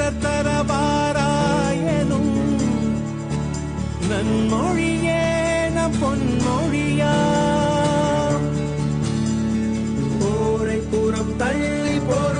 நன்றும் தரவாராயனும் நன்மொழியே நம் பொன்மொழியா? போரை புறம் தள்ளி பொருளை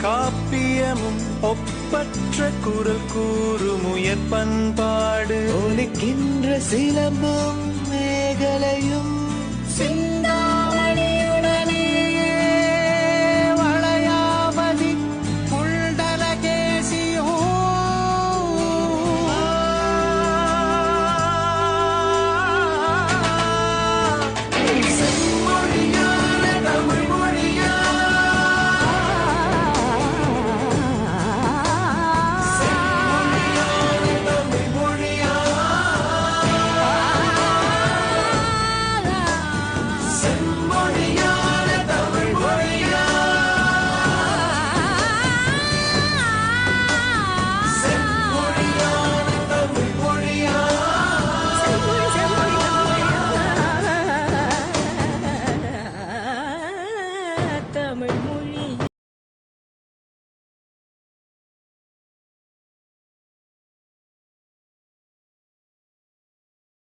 தொல்காப்பியமும் ஒப்பற்ற குரல் கூறும் உயர் பண்பாடு. ஒலிக்கின்ற சிலம்பும் மேகலையும் சின்ன